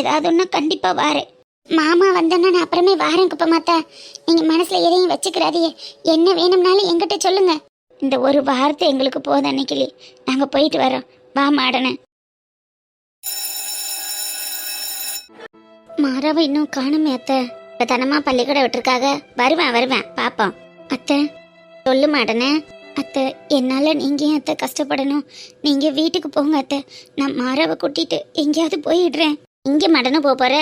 ஏதாவது ஒன்று கண்டிப்பாக வாரேன் மாமா வந்தேன்னா நான் அப்புறமே வாரேன் குப்பமாத்தா. நீங்க மனசுல எதையும் வச்சுக்கிறாதையே என்ன வேணும்னாலும் என்கிட்ட சொல்லுங்க. இந்த ஒரு வார்த்தை எங்களுக்கு போதும் அன்னைக்கிளி நாங்கள் போயிட்டு வரோம். வா மாடனே. மாறாவை இன்னும் காணுமே அத்தை. இப்போ தனமா பள்ளிக்கூடம் விட்டுருக்காக. வருவேன் வருவேன். பார்ப்போம் அத்தை சொல்லு மாடனே. அத்தை என்னால் நீங்கள் ஏன் அத்தை கஷ்டப்படணும்? நீங்கள் வீட்டுக்கு போங்க அத்தை. நான் மாறாவை கூட்டிட்டு எங்கேயாவது போயிடுறேன். இங்கே மடனு போக போகிற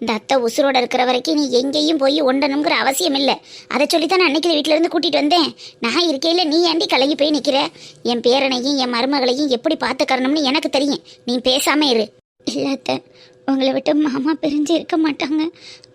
இந்த அத்தை உசுரோட இருக்கிற வரைக்கும் நீ எங்கேயும் போய் ஒண்டணுங்கிற அவசியம் இல்லை. அதை சொல்லித்தான் நான் அன்னைக்கு வீட்டிலேருந்து கூட்டிகிட்டு வந்தேன். நான் இருக்கையில் நீ ஏண்டி கலகி போய் நிற்கிற என் பேரனையும் என் மருமகளையும் எப்படி பார்த்துக்கறணும்னு எனக்கு தெரியும். நீ பேசாமல் இரு. இல்லாத்த அத்தை உங்களை விட்டு மாமா பிரிஞ்சு இருக்க மாட்டாங்க.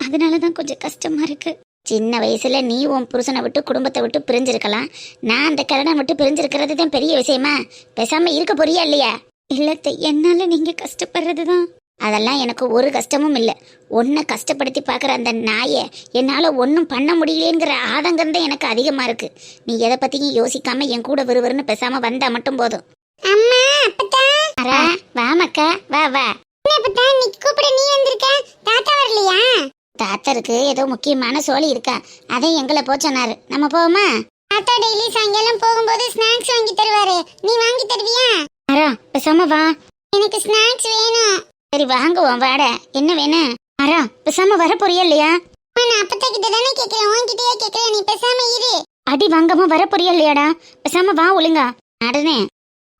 அதனால தான் கொஞ்சம் கஷ்டமாக இருக்குது சின்ன வயசுல நீ உன் புருஷனை விட்டு குடும்பத்தை விட்டு பிரிஞ்சிருக்கலாம். நான் அந்த கடனை விட்டு பிரிஞ்சிருக்கிறது தான் பெரிய விஷயமா? பேசாமல் இருக்க போறியா இல்லையா? இல்லத்த என்னால் நீங்கள் கஷ்டப்படுறது தான் அதெல்லாம் எனக்கு ஒரு கஷ்டமும் இல்லை. உன்னை கஷ்டப்படுத்தி பார்க்குற அந்த நாயை என்னால் ஒன்றும் பண்ண முடியலேங்கிற ஆதங்கம் தான் எனக்கு அதிகமாக இருக்கு. நீ எதை பற்றியும் யோசிக்காம என் கூட விறுவிறுன்னு பேசாம வந்தா மட்டும் போதும். அம்மா அப்பத்தா. அரா வா மக்கா வா வா. அப்பத்தா நீ கூப்பிட நீ வந்திருக்க? தாத்தா வரலையா? தாத்தருக்கு ஏதோ முக்கியமான சோழி இருக்கா. அதை எங்களை போ சொன்னாரு. நம்ம போவோமா? தாத்தா டெய்லி சாயங்காலம் போகும்போது ஸ்நாக்ஸ் வாங்கி தருவாரு. நீ வாங்கி தருவியா? அரா பேசாம வா. எனக்கு ஸ்நாக்ஸ் வேணும். சரி வாங்குவோம் வாட. என்ன வேணும் அரா பேசாம வர போறியா இல்லையா நான் அப்பத்தா கிட்ட தானே கேக்குறேன். உன்கிட்டயே கேக்குறேன். நீ பேசாம இரு. அடி வாங்காம வர போறியா இல்லையாடா? பேசாம வா ஒழுங்கா. நடனே.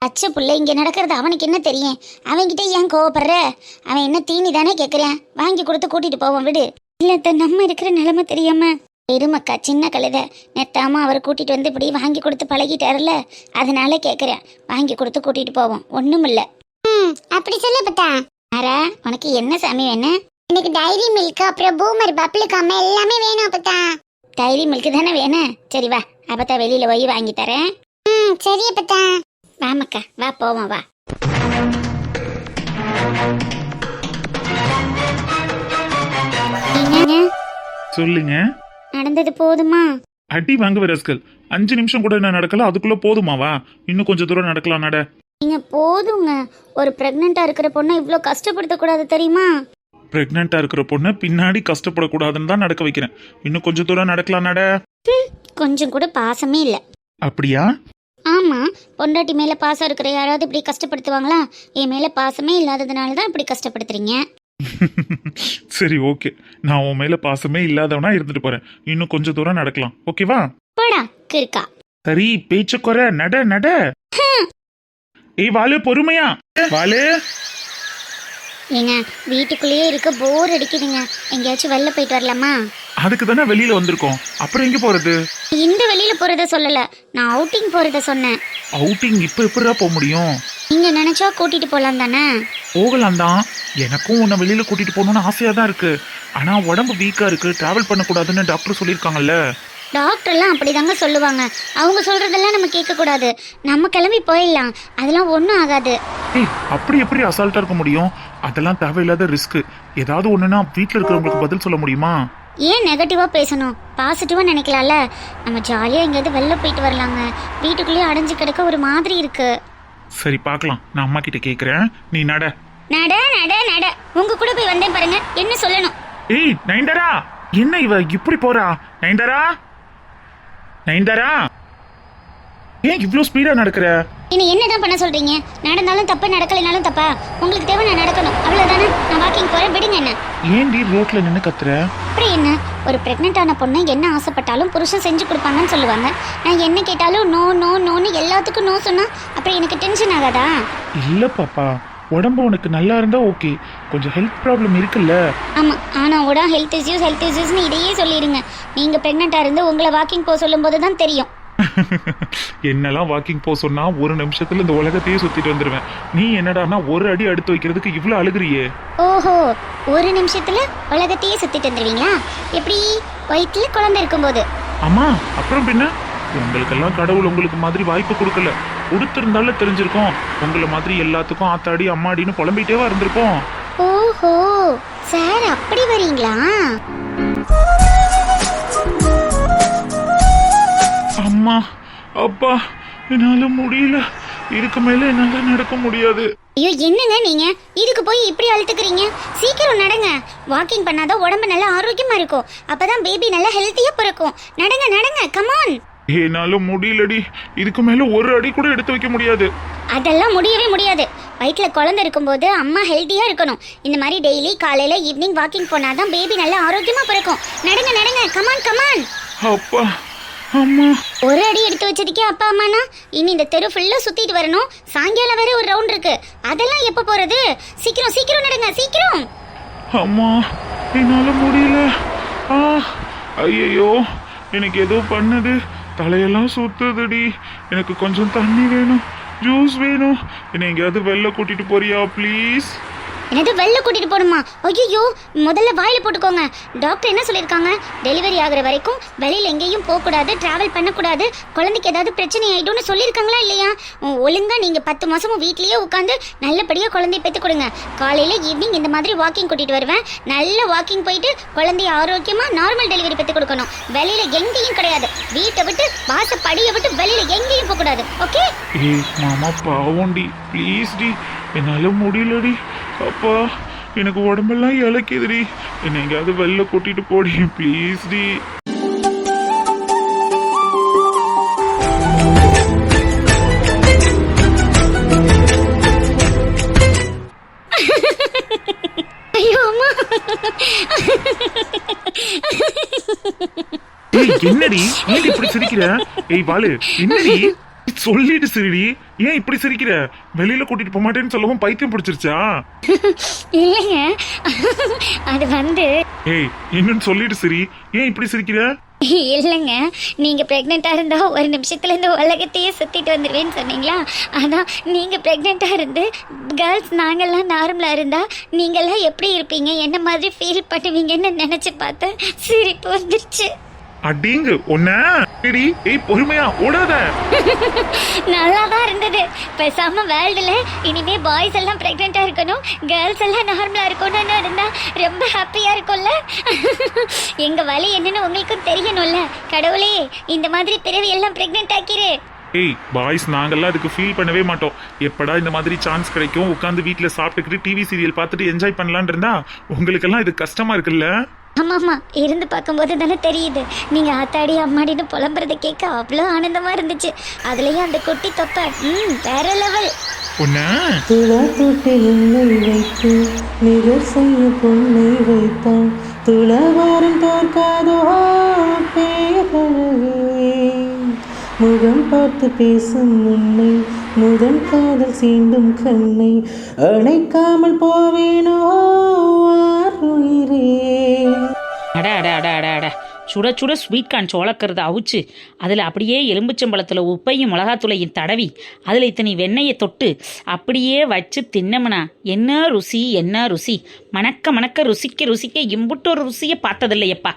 பச்சை புள்ள இங்க நடக்கிறது அவனுக்கு என்ன தெரியும்? அவன்கிட்ட ஏன் கோவப்படுற? அவன் என்ன தீனி தானே கேக்குறேன்? வாங்கி கொடுத்து கூட்டிட்டு போவோம் விடு. இல்ல நம்ம இருக்கிற நிலைமை தெரியாம. பெருமக்கா சின்ன கழுத. நெத்தாம அவர் கூட்டிட்டு வந்து இப்படி வாங்கி கொடுத்து பழகிட்டாருல? அதனால கேக்குறேன். வாங்கி கொடுத்து கூட்டிட்டு போவோம். ஒண்ணும் இல்ல அப்படி சொல்ல பத்தா. அரா உனக்கு என்ன சாமி வேணும் எனக்கு டைரி மில்க் அப்புறம் பூமர் பப்ளுக்கு அம்மா எல்லாமே வேணும் அப்பத்தா. டைரி மில்க் தானே வேணும் சரி வா அப்பத்தா வெளியில போய் வாங்கி தரேன். ம் சரி அப்பத்தா. வாமக்கா வா போவோம் வா. என்னங்க? சொல்லுங்க. நடந்தது போதுமா? அடி வாங்க ரஸ்கல். அஞ்சு நிமிஷம் கூட நான் நடக்கல? அதுக்குள்ள போதுமாவா இன்னும் கொஞ்சம் தூரம் நடக்கலாம் நட. நீங்க போதுங்க. ஒரு பிரெக்னெண்டா இருக்கிற பொண்ணை இவ்ளோ கஷ்டப்படுத்த கூடாது தெரியுமா? பிரெக்னெண்டா இருக்கிற பொண்ணை பின்னாடி கஷ்டப்படக்கூடாதுன்னு தான் நடக்க வைக்கிறேன். இன்னும் கொஞ்சம் தூரம் நடக்கலாம் நட. கொஞ்சம் கூட பாசமே இல்ல. அப்படியா? ஆமா. பொண்டாட்டி மேல பாசம் இருக்கிற யாராவது இப்படி கஷ்டப்படுத்துவாங்களா? என் மேல பாசமே இல்லாததுனால தான் இப்படி கஷ்டப்படுத்துறீங்க. சரி ஓகே. நான் உன் மேல பாசமே இல்லாதவனா இருந்துட்டு போறேன். இன்னும் கொஞ்சம் தூரம் நடக்கலாம். ஓகேவா? போடா கிறுக்கா. சரி பேச்ச குறை. நட நட. ஏய் வாலு பொறுமையா. வாலு. ஏங்க வீட்டுக்குள்ளேயே இருக்க போர் அடிக்குதுங்க. எங்கேயாச்சும் வெளில போயிட்டு வரலாமா? அதுக்கு தானே வெளியில வந்திருக்கோம். அப்புறம் எங்க போறது? இந்த வெளியில போறத சொல்லல. நான் அவுட்டிங் போறத சொன்னேன். அவுட்டிங் இப்ப எப்படிடா போக முடியும்? நீங்க நினைச்சா கூட்டிட்டு போலாம் தானே? போகலாம் தான். எனக்கும் உன்னை வெளியில கூட்டிட்டு போகணும்னு ஆசையா தான் இருக்கு. ஆனா உடம்பு வீக்கா இருக்கு. டிராவல் பண்ணக்கூடாதுன்னு டாக்டர் சொல்லியிருக்காங்கல்ல. டாக்டர்லாம் அப்படிதாங்க சொல்லுவாங்க. அவங்க சொல்றதெல்லாம் நம்ம கேட்க கூடாது நம்ம கிளம்பி போயிடலாம். அதெல்லாம் ஒன்றும் ஆகாது. ஏய் அப்படி எப்படி அசால்ட்டா இருக்க முடியும்? அதெல்லாம் தேவையில்லாத ரிஸ்க். ஏதாவது ஒண்ணுனா வீட்ல இருக்கிறவங்களுக்கு பதில் சொல்ல முடியுமா? ஏன் நெகட்டிவா பேசணும்? பாசிட்டிவா நினைக்கலாம்ல? நம்ம ஜாலியா எங்கேயாவது வெளில போயிட்டு வரலாங்க. வீட்டுக்குள்ளேயே அடைஞ்சு கிடக்க ஒரு மாதிரி இருக்கு. சரி பார்க்கலாம். நான் அம்மா கிட்ட கேக்குறேன். நீ நட. நட நட நட. உங்க கூட போய் வந்தேன் பாருங்க. என்ன சொல்லணும்? ஏய் நைன்தரா என்ன இவ? இப்படி போறா? நைன்தரா நைன்தரா ஏன் இவ்ளோ ஸ்பீடா நடக்கிற? இனி என்னதான் பண்ண சொல்றீங்க? நடந்தாலும் தப்பு நடக்கலைனாலும் தப்பா? உங்களுக்கு தேவை நான் நடக்கணும். அவ்வளவுதானே? நான் வாக்கிங் போறேன். விடுங்க என்ன? ஏன்டி ரோட்ல நின்னு கத்துற? அப்புறம் என்ன? ஒரு பிரெக்னென்ட் ஆன பொண்ணு என்ன ஆசைப்பட்டாலும் புருஷன் செஞ்சு கொடுப்பாங்கன்னு சொல்லுவாங்க. நான் என்ன கேட்டாலும் நோ நோ நோன்னு எல்லாத்துக்கும் நோ சொன்னா அப்புறம் எனக்கு டென்ஷன் ஆகாதா? இல்ல பாப்பா. உடம்பு உனக்கு நல்லா இருந்தா ஓகே கொஞ்சம் ஹெல்த் ப்ராப்ளம் இருக்குல்ல? ஆமா ஆனா கூட ஹெல்த் இஷ்யூஸ் ஹெல்த் இஷ்யூஸ்னு இதையே சொல்லிடுங்க. நீங்க பிரெக்னெண்டா இருந்து உங்களை வாக்கிங் போக சொல்லும்போது தான் தெரியும். என்னெல்லாம் வாக்கிங் போக சொன்னா ஒரு நிமிஷத்துல இந்த உலகத்தையே சுத்திட்டு வந்துருவேன். நீ என்னடான்னா ஒரு அடி அடுத்து வைக்கிறதுக்கு இவ்ளோ அழுகுறியே. ஓஹோ ஒரு நிமிஷத்துல உலகத்தையே சுத்திட்டு வந்துருவீங்களா? எப்படி? வயிற்றுல குழந்தை இருக்கும்போது. அம்மா அப்புறம் பின்ன? உங்களுக்கெல்லாம் கடவுள் உங்களுக்கு மாதிரி வாய்ப்பு கொடுக்கல. கொடுத்திருந்தாலும் தெரிஞ்சிருக்கோம். உங்களை மாதிரி எல்லாத்துக்கும் ஆத்தாடி அம்மாடின்னு புலம்பிட்டேவா இருந்திருப்போம். ஓஹோ சார் அப்படி வரீங்களா? அம்மா அப்பா என்னால முடியல. இதுக்கு மேல என்னால நடக்க முடியாது. ஐயோ என்னங்க நீங்க? இதுக்கு போய் இப்படி அழுத்துக்கிறீங்க? சீக்கிரம் நடங்க. வாக்கிங் பண்ணாதான் உடம்பு நல்லா ஆரோக்கியமா இருக்கும். அப்பதான் பேபி நல்லா ஹெல்த்தியா பிறக்கும். நடங்க நடங்க கமான் என்னால முடியலடி. இதுக்கு மேல ஒரு அடி கூட எடுத்து வைக்க முடியாது. அதெல்லாம் முடியவே முடியாது. வயிற்றுல குழந்தை இருக்கும்போது அம்மா ஹெல்த்தியா இருக்கணும். இந்த மாதிரி டெய்லி காலையில ஈவினிங் வாக்கிங் போனாதான் பேபி நல்லா ஆரோக்கியமா பிறக்கும். நடங்க நடங்க. கமான் கமான் அப்பா அம்மா. ஒரு அடி எடுத்து வச்சதுக்கே அப்பா அம்மானா? இனி இந்த தெரு ஃபுல்லா சுத்திட்டு வரணும். சாயங்காலம் வேற ஒரு ரவுண்ட் இருக்கு. அதெல்லாம் எப்ப போறது? சீக்கிரம் சீக்கிரம் நடங்க சீக்கிரம். அம்மா என்னால முடியல. ஆ ஐயோ எனக்கு ஏதோ பண்ணுது. தலையெல்லாம் சுத்துதுடி. எனக்கு கொஞ்சம் தண்ணி வேணும் ஜூஸ் வேணும். என்னை எங்கேயாவது வெளில கூட்டிட்டு போறியா ப்ளீஸ் என்னது வெளில கூட்டிட்டு போகணுமா? ஐயோ முதல்ல வாயில போட்டுக்கோங்க. டாக்டர் என்ன சொல்லியிருக்காங்க? டெலிவரி ஆகுற வரைக்கும் வெளியில எங்கேயும் போகக்கூடாது டிராவல் பண்ணக்கூடாது குழந்தைக்கு ஏதாவது பிரச்சனை ஆயிடும்னு சொல்லியிருக்காங்களா இல்லையா? ஒழுங்காக ஒழுங்கா நீங்க பத்து மாசமும் வீட்லயே உட்காந்து நல்லபடியா குழந்தைய பெற்று கொடுங்க. காலையில ஈவினிங் இந்த மாதிரி வாக்கிங் கூட்டிட்டு வருவேன். நல்ல வாக்கிங் போயிட்டு குழந்தைய ஆரோக்கியமா நார்மல் டெலிவரி பெற்று கொடுக்கணும். வெளியில எங்கேயும் கிடையாது. வீட்டை விட்டு வாச படியை விட்டு வெளியில எங்கேயும் போக கூடாது ஓகே ஏய் மாமா பாவம்டி. Please D. என்னால் முடியலடி. அப்பா எனக்கு உடம்பெல்லாம் இலக்குதுடி. என்னை எங்கேயாவது வெளில கூட்டிட்டு போடி ப்ளீஸ் டி. என்னடி? இப்படி சிரிக்கிற? ஏய் பாலு என்னடி? சொல்லிட்டு சிரிடி ஏன் இப்படி சிரிக்கிற? வெளியில கூட்டிட்டு போக மாட்டேன்னு சொல்லவும் பைத்தியம் பிடிச்சிருச்சா? இல்லைங்க. அது வந்து ஏய் என்னன்னு சொல்லிட்டு சிரி ஏன் இப்படி சிரிக்கிற? இல்லைங்க. நீங்க பிரெக்னெண்டா இருந்தா ஒரு நிமிஷத்துல இந்த உலகத்தையே சுத்திட்டு வந்துருவேன்னு சொன்னீங்களா? அதான் நீங்க பிரெக்னெண்டா இருந்து கேர்ள்ஸ் நாங்கெல்லாம் நார்மலா இருந்தா நீங்கெல்லாம் எப்படி இருப்பீங்க? என்ன மாதிரி ஃபீல் பண்ணுவீங்கன்னு நினைச்சு பார்த்தேன் சிரிப்பு வந்துருச்சு. அடிங்கு. ஒன்ன ஏடி ஏய் பொறுமையா ஓடாத. நல்லா தான் இருந்தது. பேசாம வேர்ல்டுல இனிமே பாய்ஸ் எல்லாம் பிரெக்னெண்டா இருக்கணும். கேர்ள்ஸ் எல்லாம் நார்மலா இருக்கணும்னு இருந்தா ரொம்ப ஹாப்பியா இருக்கும்ல? எங்க வலி என்னன்னு உங்களுக்கும் தெரியணும்ல. கடவுளே இந்த மாதிரி பிறவி எல்லாம் பிரெக்னென்ட் ஆக்கிரு. ஏய் பாய்ஸ் நாங்கெல்லாம் அதுக்கு ஃபீல் பண்ணவே மாட்டோம். எப்படா இந்த மாதிரி சான்ஸ் கிடைக்கும்? உட்காந்து வீட்ல சாப்பிட்டுக்கிட்டு டிவி சீரியல் பார்த்துட்டு என்ஜாய் பண்ணலான் இருந்தா உங்களுக்கெல்லாம் இது கஷ்டமா இருக்குல்ல? ஆமாம்மா இருந்து பார்க்கும்போது தானே தெரியுது. நீங்க ஆத்தாடி அம்மாடின்னு புலம்புறதை கேட்க அவ்வளோ ஆனந்தமா இருந்துச்சு. அதுலயும் அந்த குட்டி தொப்பை ம் வேற லெவல் துளா தொட்டு என்னை வைத்து நிகர் செய்ய பொன்னை வைத்தான் துளவாரம் தோற்காதோ பேரழகே. முகம் பார்த்து பேசும் உன்னை முதல் காதல் சீண்டும் கண்ணை. அணைக்காமல் போவேனோ அட அட அட அட அட. சுட சுட ஸ்வீட் கார்ன் சோளக்கிறத அவிச்சு அதில் அப்படியே எலும்புச்சம்பழத்தில் உப்பையும் மிளகாத்தூளையும் தடவி அதில் இத்தனை வெண்ணெயை தொட்டு அப்படியே வச்சு தின்னமுனா என்ன ருசி என்ன ருசி? மணக்க மணக்க ருசிக்க ருசிக்க இம்புட்டு ஒரு ருசியை பார்த்ததில்லையப்பா.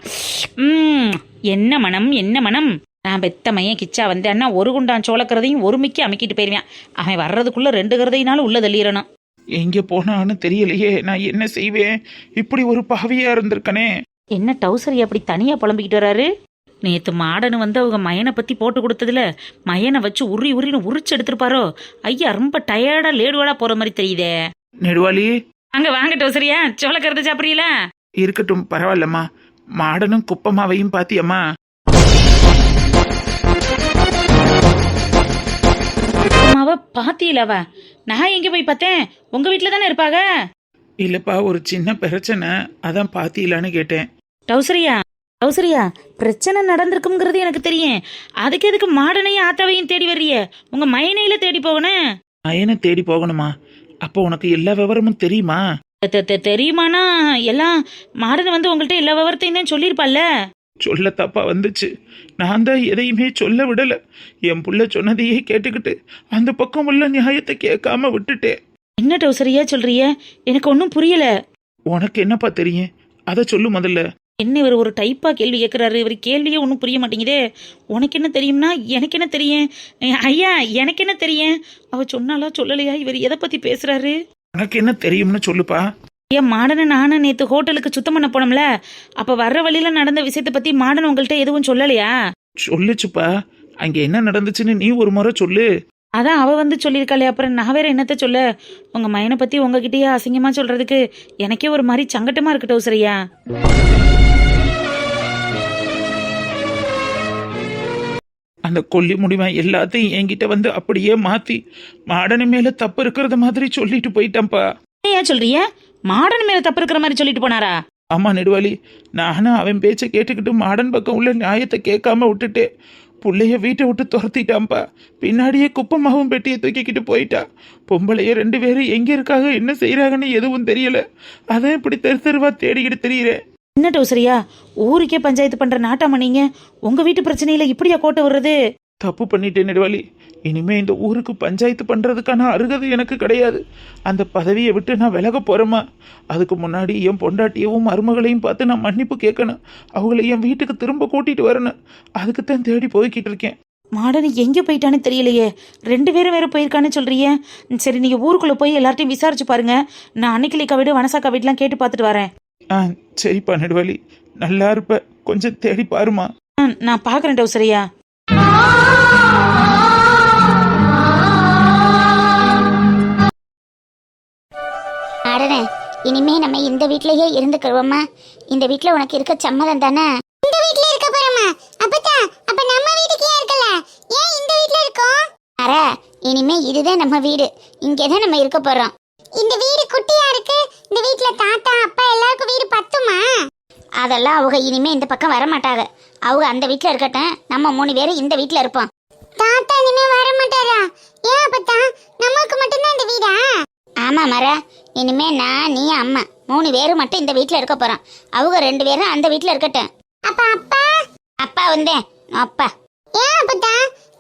ம் என்ன மனம் என்ன மனம்? நான் பெத்த மையன் கிச்சா வந்தேன்னா ஒரு குண்டான் சோளக்கிறதையும் ஒரு மிக்கி அமைக்கிட்டு போயிருவேன். அவன் வர்றதுக்குள்ளே ரெண்டு கருதையினாலும் உள்ள தள்ளிடணும். எங்கே போனான்னு தெரியலையே நான் என்ன செய்வேன்? இப்படி ஒரு பாவியா இருந்திருக்கனே. என்ன டவுசரி அப்படி தனியா புலம்பிக்கிட்டு வராரு? நேத்து மாடனு வந்து அவங்க மயனை பத்தி போட்டு கொடுத்ததுல மயனை வச்சு உரி உரின்னு உரிச்சு எடுத்திருப்பாரோ? ஐயா ரொம்ப டயர்டா லேடுவாடா போற மாதிரி தெரியுதே. நெடுவாளி. அங்க வாங்க டவுசரியா சோளக்கருது சாப்பிடுறீங்களா? இருக்கட்டும் பரவாயில்லம்மா. மாடனும் குப்பமாவையும் பாத்தியம்மா. அம்மாவ பாத்தியிலவ நான் எங்க போய் பார்த்தேன்? உங்க வீட்டுல தானே இருப்பாங்க இல்லப்பா ஒரு சின்ன பிரச்சனை. அதான் பாத்தீங்களான்னு கேட்டேன். டவுசரியா டவுசரியா பிரச்சனை நடந்திருக்குங்கிறது எனக்கு தெரியும். அதுக்கு எதுக்கு மாடனையும் ஆத்தாவையும் தேடி வர்றிய உங்க மயனையில தேடி போகணும் மயனை தேடி போகணுமா? அப்போ உனக்கு எல்லா விவரமும் தெரியுமா? தெரியுமானா? எல்லாம் மாடன் வந்து உங்கள்கிட்ட எல்லா விவரத்தையும் தான் சொல்லியிருப்பால்ல சொல்ல தப்பா வந்துச்சு. நான் தான் எதையுமே சொல்ல விடல. என் புள்ள சொன்னதையே கேட்டுக்கிட்டு அந்த பக்கம் உள்ள நியாயத்தை கேட்காம விட்டுட்டேன். என்ன டவுசரியா சொல்றிய எனக்கு ஒன்றும் புரியல. உனக்கு என்னப்பா தெரியும்? அதை சொல்லு முதல்ல. என்ன இவர் ஒரு டைப்பா கேள்வி கேட்குறாரு இவர் கேள்வியே ஒன்றும் புரிய மாட்டேங்குதே. உனக்கு என்ன தெரியும்னா எனக்கு என்ன தெரியும்? ஐயா எனக்கு என்ன தெரியும்? அவ சொன்னாலா சொல்லலையா? இவர் எதை பத்தி பேசுறாரு? உனக்கு என்ன தெரியும்னு சொல்லுப்பா. ஏன் மாடனை நானும் நேற்று ஹோட்டலுக்கு சுத்தம் பண்ண போனோம்ல. அப்போ வர்ற வழியில நடந்த விஷயத்தை பத்தி மாடன் உங்கள்கிட்ட எதுவும் சொல்லலையா? சொல்லுச்சுப்பா. அங்க என்ன நடந்துச்சுன்னு நீ ஒரு முறை சொல்லு. அதான் அவ வந்து சொல்லியிருக்காளே. அப்புறம் நான் வேற என்னத்த சொல்ல? உங்க மயனை பத்தி உங்ககிட்டயே அசிங்கமா சொல்றதுக்கு எனக்கே ஒரு மாதிரி சங்கட்டமா இருக்கு டவுசரையா அந்த கொல்லி முடிவன் எல்லாத்தையும் என்கிட்ட வந்து அப்படியே மாத்தி மாடனு மேல தப்பு இருக்கிறத மாதிரி சொல்லிட்டு போயிட்டான்ப்பா. ஏன் சொல்றிய மாடர்ன் மேல தப்பு இருக்கிற மாதிரி சொல்லிட்டு போனாரா? ஆமா நெடுவாளி நானும் அவன் பேச்சை கேட்டுக்கிட்டு மாடன் பக்கம் உள்ள நியாயத்தை கேட்காம விட்டுட்டு புள்ளைய வீட்டை விட்டு துரத்திட்டான்ப்பா. பின்னாடியே குப்பமாவும் பெட்டியை தூக்கிக்கிட்டு போயிட்டா. பொம்பளைய ரெண்டு பேரும் எங்க இருக்காங்க என்ன செய்யறாங்கன்னு எதுவும் தெரியல. அதான் இப்படி தெரு தெருவா தேடிக்கிட்டு தெரியறேன். என்ன டவுசரியா ஊருக்கே பஞ்சாயத்து பண்ற நாட்டாம நீங்க? உங்க வீட்டு பிரச்சனையில இப்படியா கோட்டை விடுறது? தப்பு பண்ணிட்டேன் நெடுவாளி. இனிமே இந்த ஊருக்கு பஞ்சாயத்து பண்றதுக்கான அருகதை எனக்கு கிடையாது. அந்த பதவியை விட்டு நான் விலக போறேமா அதுக்கு முன்னாடி என் பொண்டாட்டியவும் மருமகளையும் பார்த்து நான் மன்னிப்பு கேட்கணும். அவங்கள என் வீட்டுக்கு திரும்ப கூட்டிட்டு வரணும். அதுக்கு தான் தேடி போய்கிட்டு இருக்கேன். மாடன் எங்க போயிட்டான்னு தெரியலையே. ரெண்டு பேரும் வேற போயிருக்கான்னு சொல்றியே சரி நீங்க ஊருக்குள்ள போய் எல்லார்ட்டையும் விசாரிச்சு பாருங்க. நான் அன்னைக்கிளிக்கா வீடு வனசாக்கா வீடுலாம் கேட்டு பார்த்துட்டு வரேன். ஆ சரிப்பா நெடுவாளி நல்லா இருப்ப. கொஞ்சம் தேடி பாருமா. ஆ, நான் பாக்குறேன் டவுசரியா. அடனே இனிமே நம்ம இந்த வீட்லயே இருந்துக்கிறோமா இந்த வீட்ல உனக்கு இருக்க சம்மதம் தானே? இந்த வீட்ல இருக்க போறோமா? அப்பதா அப்ப நம்ம வீட்டுக்கு ஏன் இருக்கல. ஏன் இந்த வீட்ல இருக்கோம்? அற இனிமே இதுதான் நம்ம வீடு. இங்கே தான் நம்ம இருக்க போறோம். இந்த வீடு குட்டியா இருக்கு. இந்த வீட்ல தாத்தா அப்பா எல்லாருக்கும் வீடு பத்துமா? அதெல்லாம் அவங்க இனிமே இந்த பக்கம் வர மாட்டாங்க அவங்க அந்த வீட்ல இருக்கட்டும். நம்ம மூணு பேரும் இந்த வீட்ல இருப்போம். தாத்தா இனிமே வர மாட்டாரா ஏன் அப்பத்தா? நமக்கு மட்டும்தான் இந்த வீடா? ஆமா மர. இனிமே நான் நீ அம்மா மூணு பேரும் மட்டும் இந்த வீட்ல இருக்க போறோம். அவங்க ரெண்டு பேரும் அந்த வீட்ல இருக்கட்டும். அப்ப அப்பா? அப்பா வந்தேன் அப்பா. ஏன் அப்பதா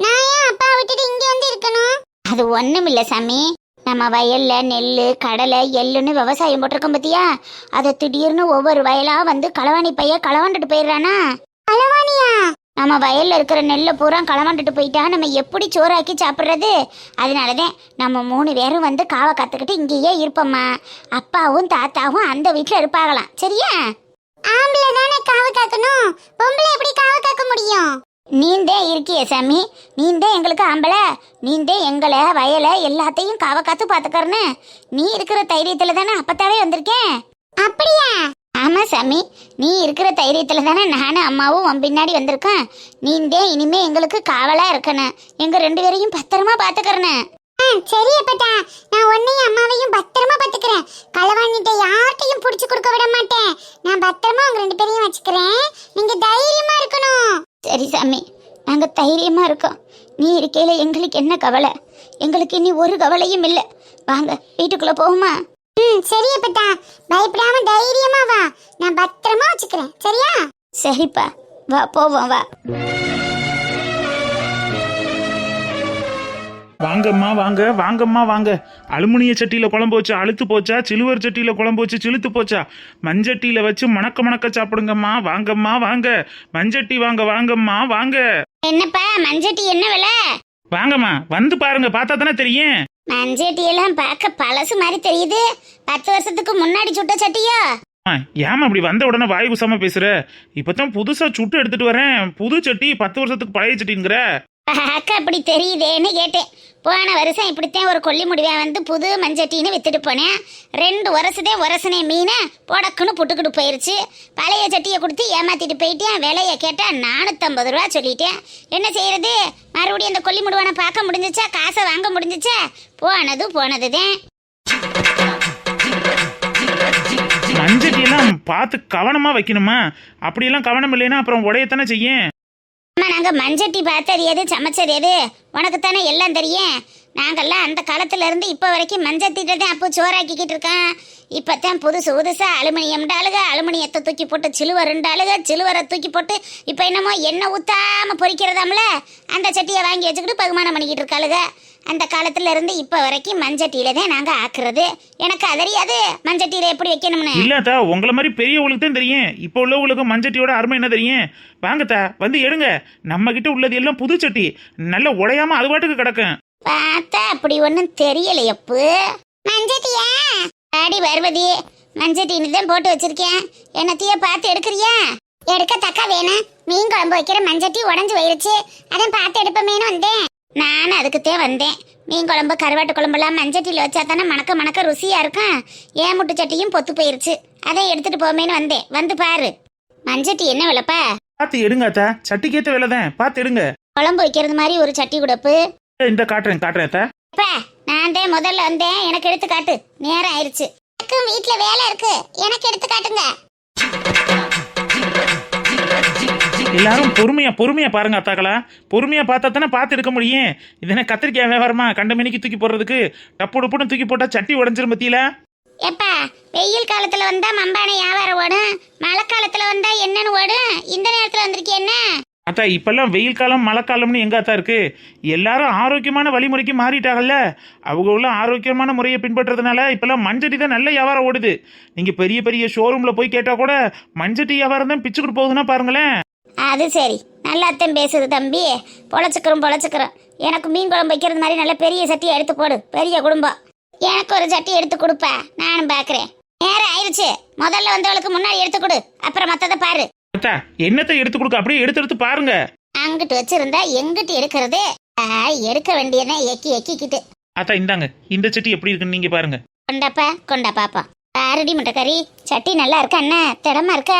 நான் ஏன் அப்பா விட்டுட்டு இங்க வந்து இருக்கணும்? அது ஒண்ணும் இல்ல சாமி. நம்ம வயல்ல நெல்லு கடலை எள்ளுன்னு விவசாயம் போட்டிருக்கோம் பத்தியா? அதை திடீர்னு ஒவ்வொரு வயலா வந்து களவாணி பைய களவாண்டுட்டு போயிடுறானா? களவாணியா? நம்ம வயல்ல இருக்கிற நெல்லை பூரா களவாண்டுட்டு போயிட்டா நம்ம எப்படி சோறாக்கி சாப்பிட்றது? அதனாலதான் நம்ம மூணு பேரும் வந்து காவை கத்துக்கிட்டு இங்கேயே இருப்போம்மா. அப்பாவும் தாத்தாவும் அந்த வீட்ல இருப்பாங்களாம். சரியா? ஆம்பளை தானே காவு காக்கணும்? பொம்பளை எப்படி காவு காக்க முடியும்? நீந்தே இருக்கிய சாமி. நீந்தே எங்களுக்கு ஆம்பளை. நீந்தே எங்களை வயலை எல்லாத்தையும் காவ காத்து பாத்துக்கறனு நீ இருக்கிற தைரியத்துல தானே அப்பத்தாவே வந்திருக்கேன்? அப்படியா? ஆமா சாமி. நீ இருக்கிற தைரியத்துல தானே நானும் அம்மாவும் உன் பின்னாடி வந்திருக்கேன் நீந்தே இனிமே எங்களுக்கு காவலா இருக்கணும். எங்க ரெண்டு பேரையும் பத்திரமா பாத்துக்கறனு சரி அப்பட்டா நான் உன்னையும் அம்மாவையும் பத்திரமா பாத்துக்கிறேன். களவாணிட்ட யார்கிட்டயும் புடிச்சு கொடுக்க விட மாட்டேன். நான் பத்திரமா உங்க ரெண்டு பேரையும் வச்சுக்கிறேன். நீங்க தைரியமா இருக்கணும். சரி சாமி நாங்க தைரியமா இருக்கோம். நீ இருக்கையில எங்களுக்கு என்ன கவலை? எங்களுக்கு இனி ஒரு கவலையும் இல்ல. வாங்க வீட்டுக்குள்ள போகுமா? ம் சரி அப்பட்டா பயப்படாம தைரியமா வா. நான் பத்திரமா வச்சுக்கிறேன். சரியா? சரிப்பா வா போவோம் வா. வாங்கம்மா வாங்க வாங்கம்மா வாங்க. அலுமினிய சட்டியில குழம்பு வச்சு அழுத்து போச்சா? சிலுவர் சட்டியில குழம்பு வச்சு சிலுத்து போச்சா? மஞ்சட்டியில வச்சு மணக்க மணக்க சாப்பிடுங்கம்மா. வாங்கம்மா வாங்க. மஞ்சட்டி வாங்க வாங்கம்மா வாங்க. என்னப்பா மஞ்சட்டி என்ன விலை? வாங்கம்மா வந்து பாருங்க பார்த்தா தானே தெரியும். மஞ்சட்டி எல்லாம் பார்க்க பழசு மாதிரி தெரியுது. பத்து வருஷத்துக்கு முன்னாடி சுட்ட சட்டியா? ஏம்மா அப்படி வந்த உடனே வாய் குசாம பேசுற? இப்பதான் புதுசா சுட்டு எடுத்துட்டு வரேன். புது சட்டி பத்து வருஷத்துக்கு பழைய சட்டிங்கிற பார்க்க அப்படி தெரியுதேன்னு கேட்டேன். போன வருஷம் இப்படித்தான் ஒரு கொல்லி முடிவேன் வந்து புது மஞ்சட்டின்னு வித்துட்டு போனேன். ரெண்டு வருஷத்தே உரசனே மீனை புடக்குன்னு புட்டுக்கிட்டு போயிருச்சு. பழைய சட்டியை கொடுத்து ஏமாத்திட்டு போயிட்டேன். விலையை கேட்டால் நானூற்றம்பது ரூபா சொல்லிட்டேன். என்ன செய்யறது? மறுபடியும் அந்த கொல்லி முடுவானை பார்க்க முடிஞ்சிச்சா? காசை வாங்க முடிஞ்சிச்சா? போனது போனதுதான். மஞ்சட்டியெல்லாம் பார்த்து கவனமாக வைக்கணுமா? அப்படியெல்லாம் கவனம் இல்லைன்னா அப்புறம் உடையத்தானே செய்யும்? அம்மா நாங்க மஞ்சட்டி பார்த்தது எது சமைச்சது எது? உனக்கு தானே எல்லாம் தெரியும். நாங்கெல்லாம் அந்த காலத்துலேருந்து இப்போ வரைக்கும் மஞ்சத்திட்ட தான் அப்போ சோறாக்கிக்கிட்டு இருக்கோம். இப்பதான் புதுசு புதுசாக அலுமினியம்டாளுக அலுமினியத்தை தூக்கி போட்டு சிலுவருண்டாளுக சிலுவரை தூக்கி போட்டு இப்போ என்னமோ எண்ணெய் ஊற்றாமல் பொரிக்கிறதாம்ல அந்த சட்டியை வாங்கி வச்சுக்கிட்டு பகுமானம் பண்ணிக்கிட்டு இருக்காளுக அந்த காலத்துல இருந்து இப்ப வரைக்கும் மஞ்சட்டியில தான் நாங்க ஆக்குறது. எனக்கு தெரியாது மஞ்சட்டியில எப்படி வைக்கணும்னு? இல்லாதா உங்களை மாதிரி பெரியவங்களுக்கு தான் தெரியும். இப்போ உள்ளவங்களுக்கு மஞ்சட்டியோட அருமை என்ன தெரியும்? வாங்கத்தா வந்து எடுங்க. நம்ம கிட்ட உள்ளது எல்லாம் புது சட்டி. நல்ல உடையாம அது பாட்டுக்கு கிடக்கும். பார்த்தா அப்படி ஒன்றும் தெரியலையப்பு மஞ்சட்டியா? அடி வருவதி மஞ்சட்டின்னு தான் போட்டு வச்சிருக்கேன். என்னத்தைய பார்த்து எடுக்கிறியா? எடுக்க தக்கா வேணும் மீன் குழம்பு வைக்கிற மஞ்சட்டி உடஞ்சு போயிருச்சு. அதான் பார்த்து எடுப்பமேனு வந்தேன். நானும் அதுக்குத்தே வந்தேன். மீன் குழம்பு கருவாட்டு குழம்புலாம் மஞ்சட்டியில் வச்சா தானே மணக்க மணக்க ருசியா இருக்கும். ஏன் முட்டு சட்டியும் பொத்து போயிருச்சு. அதை எடுத்துட்டு போமேன்னு வந்தேன். வந்து பாரு. மஞ்சட்டி என்ன விலைப்பா பார்த்து எடுங்க அத்தா. சட்டிக்கேத்த வேலை தான் பார்த்து எடுங்க. குழம்பு வைக்கிறது மாதிரி ஒரு சட்டி கொடுப்பு. இந்த காட்டுறேன் காட்டுறேன் அத்தா. அப்பா நான் தான் முதல்ல வந்தேன். எனக்கு எடுத்து காட்டு. நேரம் ஆயிருச்சு எனக்கும் வீட்ல வேலை இருக்கு. எனக்கு எடுத்து காட்டுங்க. எல்லாரும் பொறுமையா பொறுமையா பாருங்க அத்தாக்களா. பொறுமையா பார்த்தா தானே பார்த்து எடுக்க முடியும். இதனை கத்திரிக்காய் வியாபாரமா? கண்ட மணிக்கு தூக்கி போடுறதுக்கு டப்பு டப்புன்னு தூக்கி போட்டா சட்டி உடஞ்சிரும் பத்தியில? எப்பா வெயில் காலத்துல வந்தா மம்பானை வியாபாரம் ஓடும். மழை காலத்துல வந்தா என்னன்னு ஓடும். இந்த நேரத்துல என்ன? அத்தா இப்பெல்லாம் வெயில் காலம் மழை காலம்னு எங்க அத்தா இருக்குது எல்லாரும் ஆரோக்கியமான வழிமுறைக்கு மாறிட்டாங்கல்ல? அவங்க உள்ள ஆரோக்கியமான முறையை பின்பற்றதுனால இப்பெல்லாம் மஞ்சட்டி தான் நல்ல வியாபாரம் ஓடுது. நீங்கள் பெரிய பெரிய ஷோரூமில் போய் கேட்டால் கூட மஞ்சட்டி வியாபாரம் தான் பிச்சுக்கிட்டு போகுதுன்னா பாருங்களேன். அது சரி. நல்லா அத்தன் பேசுது தம்பி. பொழைச்சுக்கிறோம் பொழைச்சுக்கிறோம். எனக்கு மீன் குழம்பு வைக்கிறது மாதிரி நல்ல பெரிய சட்டி எடுத்து போடு. பெரிய குடும்பம். எனக்கு ஒரு சட்டி எடுத்து கொடுப்பா. நானும் பார்க்குறேன் நேரம் ஆயிடுச்சு. முதல்ல வந்தவளுக்கு முன்னாடி எடுத்து கொடு. அப்புறம் மற்றதை பாரு. அத்தா என்னத்தை எடுத்து கொடுக்க? அப்படியே எடுத்து எடுத்து பாருங்க. அங்கிட்டு வச்சிருந்தா எங்கிட்டு எடுக்கிறது? எடுக்க வேண்டியதுதான் எக்கி எக்கிக்கிட்டு. அத்தா இந்தாங்க. இந்த சட்டி எப்படி இருக்குன்னு நீங்க பாருங்க. கொண்டாப்பா கொண்டா பாப்பா. பாரடி முட்டைக்கறி. சட்டி நல்லா இருக்கா அண்ணா? திடமா இருக்கா?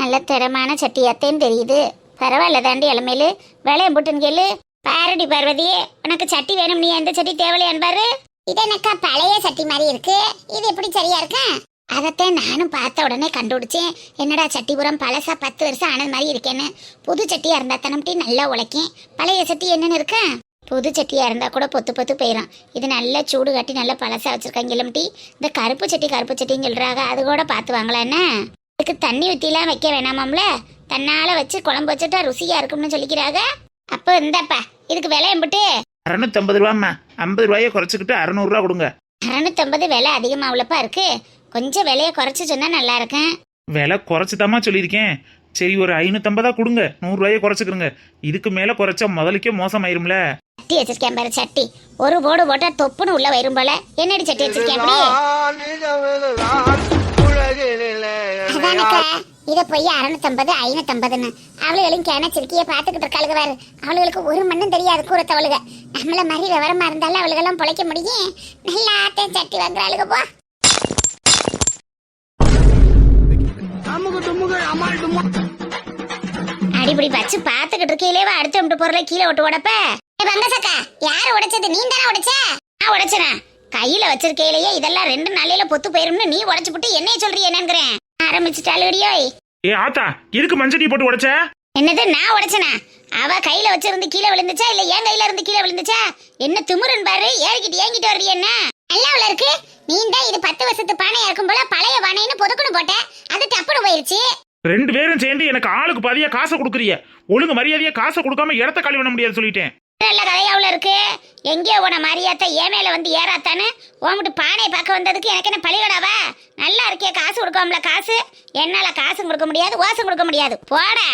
நல்ல திடமான சட்டியாத்தேன்னு தெரியுது. பரவாயில்ல தாண்டி இளமேலு விளையம் போட்டுன்னு கேளு. பாரடி பார்வதியே உனக்கு சட்டி வேணும். நீ எந்த சட்டி தேவையில்லையான்னு பாரு. இது எனக்கா பழைய சட்டி மாதிரி இருக்கு. இது எப்படி சரியா இருக்கா? அதைத்தான் நானும் பார்த்த உடனே கண்டுபிடிச்சேன். என்னடா சட்டி புறம் பழசா பத்து வருஷம் ஆனது மாதிரி இருக்கேன்னு. புது சட்டியா இருந்தா தனம்ட்டி நல்லா உழைக்கும். பழைய சட்டி என்னன்னு இருக்கா? புது சட்டியா இருந்தா கூட பொத்து பொத்து போயிடும் இது நல்லா சூடு காட்டி நல்லா பழசா வச்சிருக்காங்க இளம்டி இந்த கருப்பு சட்டி கருப்பு சட்டின்னு சொல்றாங்க. அது கூட பார்த்து வாங்கலான்னு அதுக்கு தண்ணி ஊற்றிலாம் வைக்க வேணாமாம்ல? தன்னால வச்சு குழம்பு வச்சுட்டா ருசியா இருக்கும்னு சொல்லிக்கிறாங்க அப்போ இந்தாப்பா இதுக்கு விலை எம்பிட்டு? அறுநூத்தம்பது ரூபாம்மா. ஐம்பது ரூபாயை குறைச்சிக்கிட்டு அறநூறுவா கொடுங்க. அறநூத்தம்பது விலை அதிகமாக உள்ளப்பா இருக்கு. கொஞ்சம் விலையை குறைச்சி சொன்னா நல்லா இருக்கும். விலை குறைச்சுதாம்மா சொல்லியிருக்கேன். சரி ஒரு ஐநூத்தம்பதா கொடுங்க. நூறுரூவாயை குறைச்சிக்கிறங்க. இதுக்கு மேலே குறைச்சா முதலுக்கே மோசமாயிரும்ல. சட்டி வச்சிருக்கேன் பாரு சட்டி. ஒரு போடு போட்டா தொப்புன்னு உள்ள வரும் போல. என்னடி சட்டி வச்சிருக்கேன் அப்படி? இத போய் அறுநூத்தம்பது ஐநூத்தம்பதுன்னு. அவளுகளும் கிணச்சிருக்கிய பாத்துக்கிட்டு இருக்காளுக பாரு. அவளுகளுக்கு ஒரு மண்ணும் தெரியாது கூறத்தவளுக நம்மள மாதிரி விவரமா இருந்தாலும் அவளுகெல்லாம் பொழைக்க முடியும். நல்லாத்தையும் சட்டி வாங்குறாளுக போ. அடிப்படி வச்சு பாத்துக்கிட்டு இருக்கையிலே அடுத்த விட்டு பொருளை கீழே விட்டு உடப்ப. பங்கசக்கா யாரு உடைச்சது? நீ தானே உடைச்ச? நான் உடைச்சனா? கையில வச்சிருக்கையிலேயே இதெல்லாம் ரெண்டு நாளையில பொத்து போயிரும்னு நீ உடைச்சு புட்டு என்னைய சொல்றிய என்னங்கிறேன்? ஆரம்பிச்சுட்டாளுடியோய் ஏ ஆத்தா எதுக்கு மஞ்சட்டி போட்டு உடைச்ச? என்னது நான் உடைச்சனா? அவ கையில வச்சிருந்து கீழே விழுந்துச்சா இல்ல என் கையில இருந்து கீழே விழுந்துச்சா? என்ன திமுறன் பாரு ஏறிக்கிட்டு ஏங்கிட்டு வர்றீ என்ன? நல்லா உள்ள இருக்கு. நீ தான் இது பத்து வருஷத்து பானையா இருக்கும் போல பழைய பானைன்னு பொதுக்குன்னு போட்ட. அது டப்புனு போயிருச்சு. ரெண்டு பேரும் சேர்ந்து எனக்கு ஆளுக்கு பாதியா காசை கொடுக்குறிய ஒழுங்கு மரியாதையா காசை கொடுக்காம இடத்த காலி பண்ண முடியாது சொல்லிட்டேன். நல்ல கதையாவுல இருக்கு. எங்கேயோ உன மாரியாத்த ஏன் மேல வந்து ஏறாத்தான்னு உன்கிட்ட பானையை பார்க்க வந்ததுக்கு எனக்கு என்ன பழிகடாவா? நல்லா இருக்கே காசு கொடுக்காமல காசு. என்னால காசும் கொடுக்க முடியாது ஓசம் கொடுக்க முடியாது. போடா.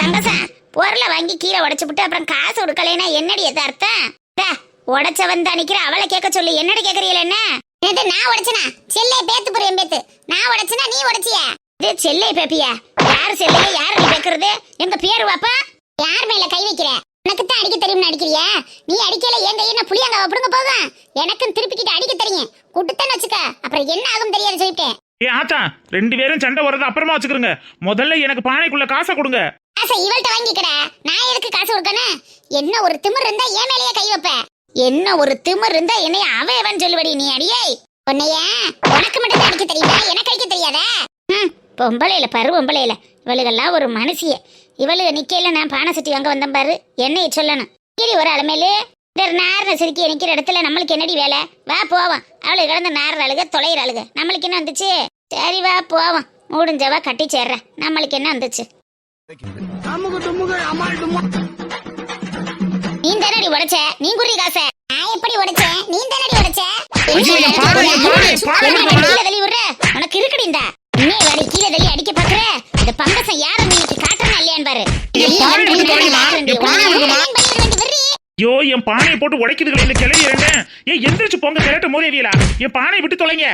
பங்கசா பொருளை வாங்கி கீழே உடச்சு விட்டு அப்புறம் காசு கொடுக்கலைன்னா என்னடி எதார்த்தம் உடச்சவன் டா, தான் அவளை கேட்க சொல்லு. என்னடி கேக்குறீல என்ன? இது நான் உடைச்சனா? செல்லை பேத்து புரியும் பேத்து. நான் உடைச்சனா நீ உடைச்சிய? இது செல்லை பேப்பியா. யார் செல்லைய? யார் நீ பேக்குறது? எங்க பேரு வாப்பா யார் மேல கை வைக்கிற? உனக்கு தான் அடிக்க தெரியும்னு அடிக்கிறியா நீ அடிக்கல என் கையில புளியங்க அப்படிங்க போகும் எனக்கும் திருப்பிக்கிட்டு அடிக்க தெரியும். குட்டுத்தான்னு வச்சுக்க. அப்புறம் என்ன ஆகும் தெரியாது சொல்லிட்டேன். ஏ ஆத்தா ரெண்டு பேரும் சண்டை வர்றது அப்புறமா வச்சுக்கிறோங்க. முதல்ல எனக்கு பானைக்குள்ள காசை கொடுங்க. காசை இவள்கிட்ட வாங்கிக்கடா. நான் எதுக்கு காசு கொடுக்கணும்? என்ன ஒரு திமிர் இருந்தா ஏன் மேலேயே கை வைப்ப. என்ன ஒரு திமிர் இருந்தா என்னைய அவன் சொல்லுவடி நீ அடியே? உன்னைய உனக்கு மட்டும் அடிக்க தெரியுமா எனக்கு அடிக்க தெரியாதா? ம், பொம்பளையில பரு பொம்பளையில. இவளுகெல்லாம் ஒரு மனுஷிய. இவளுக நிக்கையில நான் பானை சட்டி வாங்க வந்தேன் பாரு. என்னைய சொல்லணும். கிரி ஒரு அலமேலு இந்த நார்ன சிரிக்கி நிக்கிற இடத்துல நம்மளுக்கு என்னடி வேலை? வா போவோம். அவளுக்கு கிடந்த நார் அழுக தொலைகிற அழுக. நம்மளுக்கு என்ன வந்துச்சு? சரி வா போவோம். மூடிஞ்சவா கட்டி சேர்ற நம்மளுக்கு என்ன வந்துச்சு? நீ தானடி உடைச்ச நீ குறி காச. நான் எப்படி உடைச்சேன் நீ தானடி உடைச்ச? கீழே தள்ளி விடுற? உனக்கு இருக்குடி இந்த. இன்னே வாடி கீழே தள்ளி அடிக்க பாக்குற. இந்த பங்கசம் யாரு இன்னைக்கு காட்டுறா இல்லையான்னு பாரு. நீ? ஐயோ என் பானையை போட்டு உடைக்குதுங்களே இந்த ரெண்டு ஏன் எந்திரிச்சு போங்க கிளட்ட மோதேவியலா என் பானை விட்டு தொலைங்க.